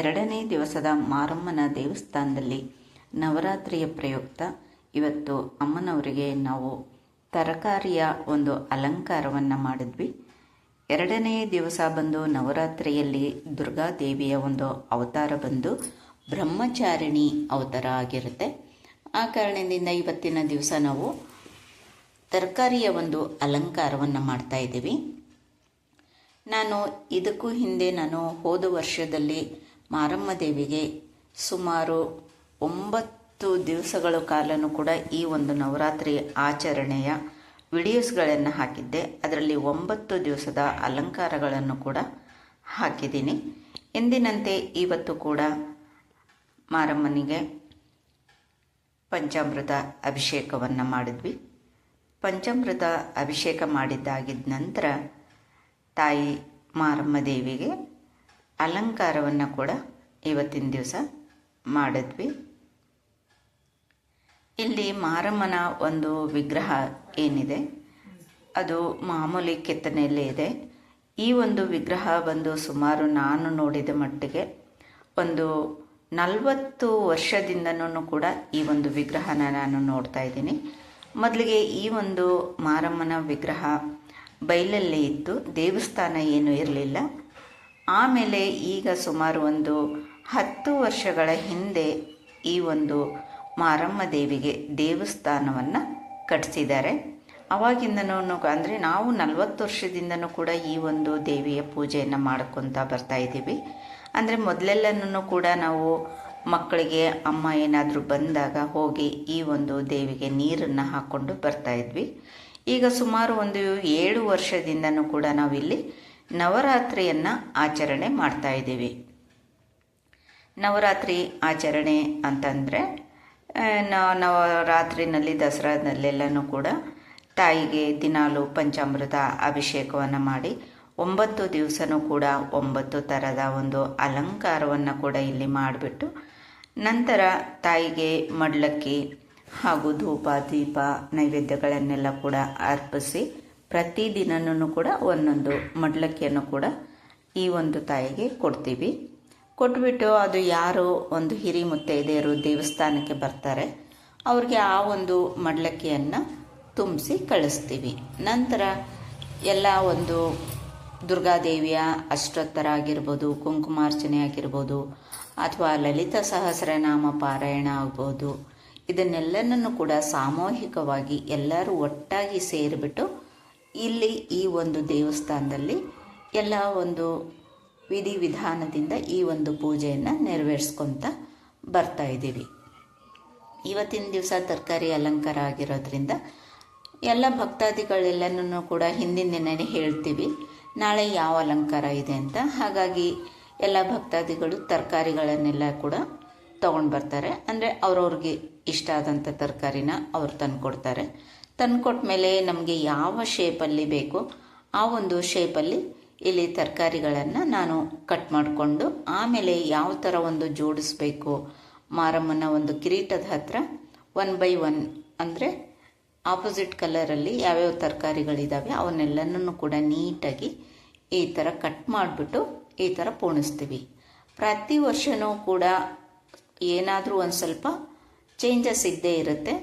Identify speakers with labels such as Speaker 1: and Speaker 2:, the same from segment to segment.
Speaker 1: ಎರಡನೇ ದಿವಸದ ಮಾರಮ್ಮನ ದೇವಸ್ಥಾನದಲ್ಲಿ ನವರಾತ್ರಿಯ ಪ್ರಯುಕ್ತ ಇವತ್ತು ಅಮ್ಮನವರಿಗೆ ನಾವು ತರಕಾರಿಯ ಒಂದು ಅಲಂಕಾರವನ್ನು ಮಾಡಿದ್ವಿ. ಎರಡನೇ ದಿವಸ ಬಂದು ನವರಾತ್ರಿಯಲ್ಲಿ ದುರ್ಗಾದೇವಿಯ ಒಂದು ಅವತಾರ ಬಂದು ಬ್ರಹ್ಮಚಾರಿಣಿ ಅವತಾರ ಆಗಿರುತ್ತೆ. ಆ ಕಾರಣದಿಂದ ಇವತ್ತಿನ ದಿವಸ ನಾವು ತರಕಾರಿಯ ಒಂದು ಅಲಂಕಾರವನ್ನು ಮಾಡ್ತಾ ಇದ್ದೀವಿ. ನಾನು ಇದಕ್ಕೂ ಹಿಂದೆ ನಾನು ಹೋದ ವರ್ಷದಲ್ಲಿ ಮಾರಮ್ಮ ದೇವಿಗೆ ಸುಮಾರು ಒಂಬತ್ತು ದಿವಸಗಳ ಕಾಲನೂ ಕೂಡ ಈ ಒಂದು ನವರಾತ್ರಿ ಆಚರಣೆಯ ವಿಡಿಯೋಸ್ಗಳನ್ನು ಹಾಕಿದ್ದೆ. ಅದರಲ್ಲಿ ಒಂಬತ್ತು ದಿವಸದ ಅಲಂಕಾರಗಳನ್ನು ಕೂಡ ಹಾಕಿದ್ದೀನಿ. ಎಂದಿನಂತೆ ಇವತ್ತು ಕೂಡ ಮಾರಮ್ಮನಿಗೆ ಪಂಚಾಮೃತ ಅಭಿಷೇಕವನ್ನು ಮಾಡಿದ್ವಿ. ಪಂಚಾಮೃತ ಅಭಿಷೇಕ ಮಾಡಿದ್ದಾಗಿದ್ದ ನಂತರ ತಾಯಿ ಮಾರಮ್ಮ ದೇವಿಗೆ ಅಲಂಕಾರವನ್ನು ಕೂಡ ಇವತ್ತಿನ ದಿವಸ ಮಾಡಿದ್ವಿ. ಇಲ್ಲಿ ಮಾರಮ್ಮನ ಒಂದು ವಿಗ್ರಹ ಏನಿದೆ, ಅದು ಮಾಮೂಲಿ ಕೆತ್ತನೆಯಲ್ಲೇ ಇದೆ. ಈ ಒಂದು ವಿಗ್ರಹ ಬಂದು ಸುಮಾರು ನಾನು ನೋಡಿದ ಮಟ್ಟಿಗೆ ಒಂದು ನಲವತ್ತು ವರ್ಷದಿಂದನೂ ಕೂಡ ಈ ಒಂದು ವಿಗ್ರಹನ ನಾನು ನೋಡ್ತಾ ಇದ್ದೀನಿ. ಮೊದಲಿಗೆ ಈ ಒಂದು ಮಾರಮ್ಮನ ವಿಗ್ರಹ ಬೈಲಲ್ಲೇ ಇತ್ತು, ದೇವಸ್ಥಾನ ಏನೂ ಇರಲಿಲ್ಲ. ಆಮೇಲೆ ಈಗ ಸುಮಾರು ಒಂದು ಹತ್ತು ವರ್ಷಗಳ ಹಿಂದೆ ಈ ಒಂದು ಮಾರಮ್ಮ ದೇವಿಗೆ ದೇವಸ್ಥಾನವನ್ನು ಕಟ್ಟಿಸಿದ್ದಾರೆ ಅವಾಗಿಂದನೂ ಅಂದರೆ ನಾವು ನಲವತ್ತು ವರ್ಷದಿಂದನೂ ಕೂಡ ಈ ಒಂದು ದೇವಿಯ ಪೂಜೆಯನ್ನು ಮಾಡ್ಕೊತಾ ಬರ್ತಾ ಇದ್ದೀವಿ. ಅಂದರೆ ಮೊದಲೆಲ್ಲನೂ ಕೂಡ ನಾವು ಮಕ್ಕಳಿಗೆ ಅಮ್ಮ ಏನಾದರೂ ಬಂದಾಗ ಹೋಗಿ ಈ ಒಂದು ದೇವಿಗೆ ನೀರನ್ನು ಹಾಕ್ಕೊಂಡು ಬರ್ತಾ ಇದ್ವಿ. ಈಗ ಸುಮಾರು ಒಂದು ಏಳು ವರ್ಷದಿಂದನೂ ಕೂಡ ನಾವಿಲ್ಲಿ ನವರಾತ್ರಿಯನ್ನು ಆಚರಣೆ ಮಾಡ್ತಾ ಇದ್ದೀವಿ. ನವರಾತ್ರಿ ಆಚರಣೆ ಅಂತಂದರೆ ನವರಾತ್ರಿನಲ್ಲಿ ದಸರಾದಲ್ಲೆಲ್ಲನೂ ಕೂಡ ತಾಯಿಗೆ ದಿನಾಲು ಪಂಚಾಮೃತ ಅಭಿಷೇಕವನ್ನು ಮಾಡಿ, ಒಂಬತ್ತು ದಿವಸನೂ ಕೂಡ ಒಂಬತ್ತು ಥರದ ಒಂದು ಅಲಂಕಾರವನ್ನು ಕೂಡ ಇಲ್ಲಿ ಮಾಡಿಬಿಟ್ಟು, ನಂತರ ತಾಯಿಗೆ ಮಡ್ಲಕ್ಕಿ ಹಾಗೂ ಧೂಪ, ದೀಪ, ನೈವೇದ್ಯಗಳನ್ನೆಲ್ಲ ಕೂಡ ಅರ್ಪಿಸಿ ಪ್ರತಿದಿನನೂ ಕೂಡ ಒಂದೊಂದು ಮಡ್ಲಕ್ಕಿಯನ್ನು ಕೂಡ ಈ ಒಂದು ತಾಯಿಗೆ ಕೊಡ್ತೀವಿ. ಕೊಟ್ಬಿಟ್ಟು ಅದು ಯಾರು ಒಂದು ಹಿರಿ ಮುತ್ತೈದೆಯರು ದೇವಸ್ಥಾನಕ್ಕೆ ಬರ್ತಾರೆ, ಅವ್ರಿಗೆ ಆ ಒಂದು ಮಡ್ಲಕ್ಕಿಯನ್ನು ತುಂಬಿಸಿ ಕಳಿಸ್ತೀವಿ. ನಂತರ ಎಲ್ಲ ಒಂದು ದುರ್ಗಾದೇವಿಯ ಅಷ್ಟೋತ್ತರ ಆಗಿರ್ಬೋದು, ಕುಂಕುಮಾರ್ಚನೆ ಆಗಿರ್ಬೋದು, ಅಥವಾ ಲಲಿತ ಸಹಸ್ರನಾಮ ಪಾರಾಯಣ ಆಗ್ಬೋದು ಇದನ್ನೆಲ್ಲನೂ ಕೂಡ ಸಾಮೂಹಿಕವಾಗಿ ಎಲ್ಲರೂ ಒಟ್ಟಾಗಿ ಸೇರಿಬಿಟ್ಟು ಇಲ್ಲಿ ಈ ಒಂದು ದೇವಸ್ಥಾನದಲ್ಲಿ ಎಲ್ಲ ಒಂದು ವಿಧಿವಿಧಾನದಿಂದ ಈ ಒಂದು ಪೂಜೆಯನ್ನು ನೆರವೇರಿಸ್ಕೊತ ಬರ್ತಾ ಇದ್ದೀವಿ. ಇವತ್ತಿನ ದಿವಸ ತರಕಾರಿ ಅಲಂಕಾರ ಆಗಿರೋದ್ರಿಂದ ಎಲ್ಲ ಭಕ್ತಾದಿಗಳೆಲ್ಲನೂ ಕೂಡ ಹಿಂದಿನ ದಿನನೇ ಹೇಳ್ತೀವಿ, ನಾಳೆ ಯಾವ ಅಲಂಕಾರ ಇದೆ ಅಂತ. ಹಾಗಾಗಿ ಎಲ್ಲ ಭಕ್ತಾದಿಗಳು ತರಕಾರಿಗಳನ್ನೆಲ್ಲ ಕೂಡ ತೊಗೊಂಡು ಬರ್ತಾರೆ. ಅಂದರೆ ಅವ್ರವ್ರಿಗೆ ಇಷ್ಟ ಆದಂಥ ತರಕಾರಿನ ಅವ್ರು ತಂದುಕೊಡ್ತಾರೆ. ತಂದುಕೊಟ್ಟ ಮೇಲೆ ನಮಗೆ ಯಾವ ಶೇಪಲ್ಲಿ ಬೇಕು, ಆ ಒಂದು ಶೇಪಲ್ಲಿ ಇಲ್ಲಿ ತರಕಾರಿಗಳನ್ನು ನಾನು ಕಟ್ ಮಾಡಿಕೊಂಡು, ಆಮೇಲೆ ಯಾವ ಥರ ಒಂದು ಜೋಡಿಸ್ಬೇಕು, ಮಾರಮ್ಮನ ಒಂದು ಕಿರೀಟದ ಹತ್ರ ಒನ್ ಬೈ ಒನ್ ಅಂದರೆ ಆಪೋಸಿಟ್ ಕಲರಲ್ಲಿ ಯಾವ್ಯಾವ ತರಕಾರಿಗಳಿದ್ದಾವೆ ಅವನ್ನೆಲ್ಲನೂ ಕೂಡ ನೀಟಾಗಿ ಈ ಥರ ಕಟ್ ಮಾಡಿಬಿಟ್ಟು ಈ ಥರ ಪೋಣಿಸ್ತೀವಿ. ಪ್ರತಿ ವರ್ಷವೂ ಕೂಡ ಏನಾದರೂ ಒಂದು ಸ್ವಲ್ಪ ಚೇಂಜಸ್ ಇದ್ದೇ ಇರುತ್ತೆ.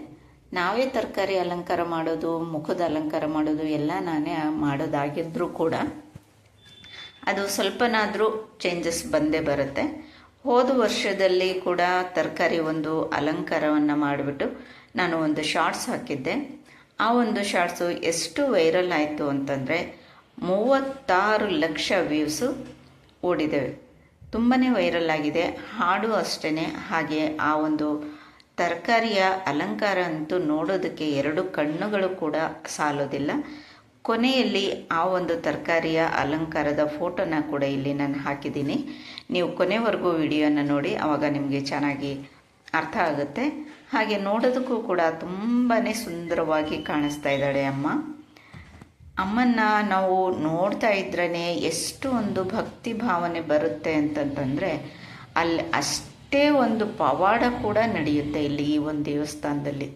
Speaker 1: ನಾವೇ ತರಕಾರಿ ಅಲಂಕಾರ ಮಾಡೋದು, ಮುಖದ ಅಲಂಕಾರ ಮಾಡೋದು ಎಲ್ಲ ನಾನೇ ಮಾಡೋದಾಗಿದ್ದರೂ ಕೂಡ ಅದು ಸ್ವಲ್ಪನಾದರೂ ಚೇಂಜಸ್ ಬಂದೇ ಬರುತ್ತೆ. ಹೋದ ವರ್ಷದಲ್ಲಿ ಕೂಡ ತರಕಾರಿ ಒಂದು ಅಲಂಕಾರವನ್ನು ಮಾಡಿಬಿಟ್ಟು ನಾನು ಒಂದು ಶಾರ್ಟ್ಸ್ ಹಾಕಿದ್ದೆ. ಆ ಒಂದು ಶಾರ್ಟ್ಸು ಎಷ್ಟು ವೈರಲ್ ಆಯಿತು ಅಂತಂದರೆ ಮೂವತ್ತಾರು ಲಕ್ಷ ವ್ಯೂಸು ಓಡಿದ್ದೇವೆ ತುಂಬಾ ವೈರಲ್ ಆಗಿದೆ. ಹಾಡು ಅಷ್ಟೇ ಹಾಗೆ ಆ ಒಂದು ತರಕಾರಿಯ ಅಲಂಕಾರ ಅಂತೂ ನೋಡೋದಕ್ಕೆ ಎರಡು ಕಣ್ಣುಗಳು ಕೂಡ ಸಾಲೋದಿಲ್ಲ. ಕೊನೆಯಲ್ಲಿ ಆ ಒಂದು ತರಕಾರಿಯ ಅಲಂಕಾರದ ಫೋಟೋನ ಕೂಡ ಇಲ್ಲಿ ನಾನು ಹಾಕಿದ್ದೀನಿ. ನೀವು ಕೊನೆವರೆಗೂ ವಿಡಿಯೋನ ನೋಡಿ ಆವಾಗ ನಿಮಗೆ ಚೆನ್ನಾಗಿ ಅರ್ಥ ಆಗುತ್ತೆ. ಹಾಗೆ ನೋಡೋದಕ್ಕೂ ಕೂಡ ತುಂಬಾ ಸುಂದರವಾಗಿ ಕಾಣಿಸ್ತಾ ಇದ್ದಾಳೆ ಅಮ್ಮ. ಅಮ್ಮನ್ನ ನಾವು ನೋಡ್ತಾ ಇದ್ರೇ ಎಷ್ಟು ಒಂದು ಭಕ್ತಿ ಭಾವನೆ ಬರುತ್ತೆ ಅಂತಂತಂದರೆ, ಅಲ್ಲಿ ಅಷ್ಟೇ ಒಂದು ಪವಾಡ ಕೂಡ ನಡೆಯುತ್ತೆ ಇಲ್ಲಿ ಈ ಒಂದು ದೇವಸ್ಥಾನದಲ್ಲಿ.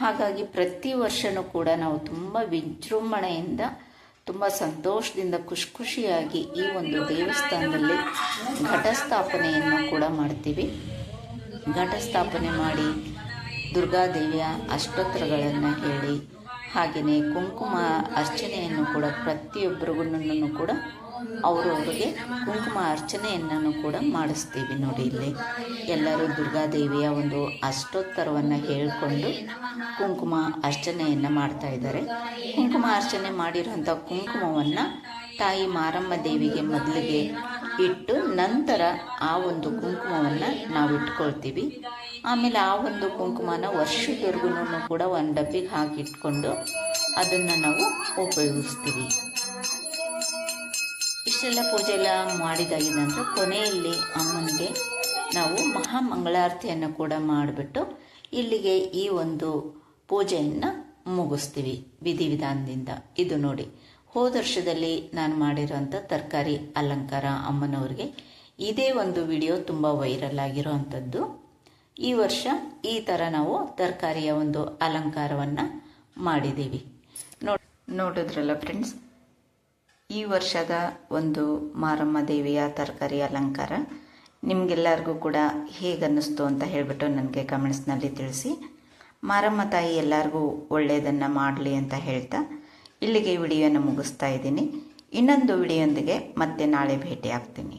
Speaker 1: ಹಾಗಾಗಿ ಪ್ರತಿ ವರ್ಷವೂ ಕೂಡ ನಾವು ತುಂಬ ವಿಜೃಂಭಣೆಯಿಂದ, ತುಂಬ ಸಂತೋಷದಿಂದ ಖುಷಿ ಖುಷಿಯಾಗಿ ಈ ಒಂದು ದೇವಸ್ಥಾನದಲ್ಲಿ ಘಟಸ್ಥಾಪನೆಯನ್ನು ಕೂಡ ಮಾಡ್ತೀವಿ. ಘಟಸ್ಥಾಪನೆ ಮಾಡಿ ದುರ್ಗಾದೇವಿಯ ಅಷ್ಟೋತ್ತರಗಳನ್ನು ಹೇಳಿ, ಹಾಗೆಯೇ ಕುಂಕುಮ ಅರ್ಚನೆಯನ್ನು ಕೂಡ ಪ್ರತಿಯೊಬ್ಬರಿಗೂ ಕೂಡ ಅವರವರಿಗೆ ಕುಂಕುಮ ಅರ್ಚನೆಯನ್ನು ಕೂಡ ಮಾಡಿಸ್ತೀವಿ ನೋಡಿ ಇಲ್ಲಿ. ಎಲ್ಲರೂ ದುರ್ಗಾದೇವಿಯ ಒಂದು ಅಷ್ಟೋತ್ತರವನ್ನು ಹೇಳಿಕೊಂಡು ಕುಂಕುಮ ಅರ್ಚನೆಯನ್ನು ಮಾಡ್ತಾ ಇದ್ದಾರೆ. ಕುಂಕುಮ ಅರ್ಚನೆ ಮಾಡಿರುವಂಥ ಕುಂಕುಮವನ್ನು ತಾಯಿ ಮಾರಮ್ಮ ದೇವಿಗೆ ಮೊದಲಿಗೆ ಇಟ್ಟು ನಂತರ ಆ ಒಂದು ಕುಂಕುಮವನ್ನು ನಾವು ಇಟ್ಕೊಳ್ತೀವಿ. ಆಮೇಲೆ ಆ ಒಂದು ಕುಂಕುಮನ ವರ್ಷದವರೆಗೂ ಕೂಡ ಒಂದು ಡಬ್ಬಿಗೆ ಹಾಕಿ ಇಟ್ಕೊಂಡು ಅದನ್ನು ನಾವು ಉಪಯೋಗಿಸ್ತೀವಿ. ಇಷ್ಟೆಲ್ಲ ಪೂಜೆ ಎಲ್ಲ ಮಾಡಿದಾಗಿದ ನಂತರ ಕೊನೆಯಲ್ಲಿ ಅಮ್ಮನಿಗೆ ನಾವು ಮಹಾಮಂಗಳಾರತಿಯನ್ನು ಕೂಡ ಮಾಡಿಬಿಟ್ಟು ಇಲ್ಲಿಗೆ ಈ ಒಂದು ಪೂಜೆಯನ್ನು ಮುಗಿಸ್ತೀವಿ ವಿಧಿವಿಧಾನದಿಂದ. ಇದು ನೋಡಿ, ಹೋದ ವರ್ಷದಲ್ಲಿ ನಾನು ಮಾಡಿರೋಂಥ ತರಕಾರಿ ಅಲಂಕಾರ ಅಮ್ಮನವ್ರಿಗೆ ಇದೇ ಒಂದು ವಿಡಿಯೋ ತುಂಬ ವೈರಲ್ ಆಗಿರೋ ಅಂಥದ್ದು ಈ ವರ್ಷ ಈ ಥರ ನಾವು ತರಕಾರಿಯ ಒಂದು ಅಲಂಕಾರವನ್ನು ಮಾಡಿದ್ದೀವಿ. ನೋಡಿ ನೋಡಿದ್ರಲ್ಲ ಫ್ರೆಂಡ್ಸ್ ಈ ವರ್ಷದ ಒಂದು ಮಾರಮ್ಮ ದೇವಿಯ ತರಕಾರಿ ಅಲಂಕಾರ. ನಿಮಗೆಲ್ಲರಿಗೂ ಕೂಡ ಹೇಗನ್ನಿಸ್ತು ಅಂತ ಹೇಳಿಬಿಟ್ಟು ನನಗೆ ಕಮೆಂಟ್ಸ್ನಲ್ಲಿ ತಿಳಿಸಿ. ಮಾರಮ್ಮ ತಾಯಿ ಎಲ್ಲರಿಗೂ ಒಳ್ಳೆಯದನ್ನು ಮಾಡಲಿ ಅಂತ ಹೇಳ್ತಾ ಇಲ್ಲಿಗೆ ವಿಡಿಯೋನ ಮುಗಿಸ್ತಾ ಇದ್ದೀನಿ. ಇನ್ನೊಂದು ವಿಡಿಯೊಂದಿಗೆ ಮತ್ತೆ ನಾಳೆ ಭೇಟಿ ಆಗ್ತೀನಿ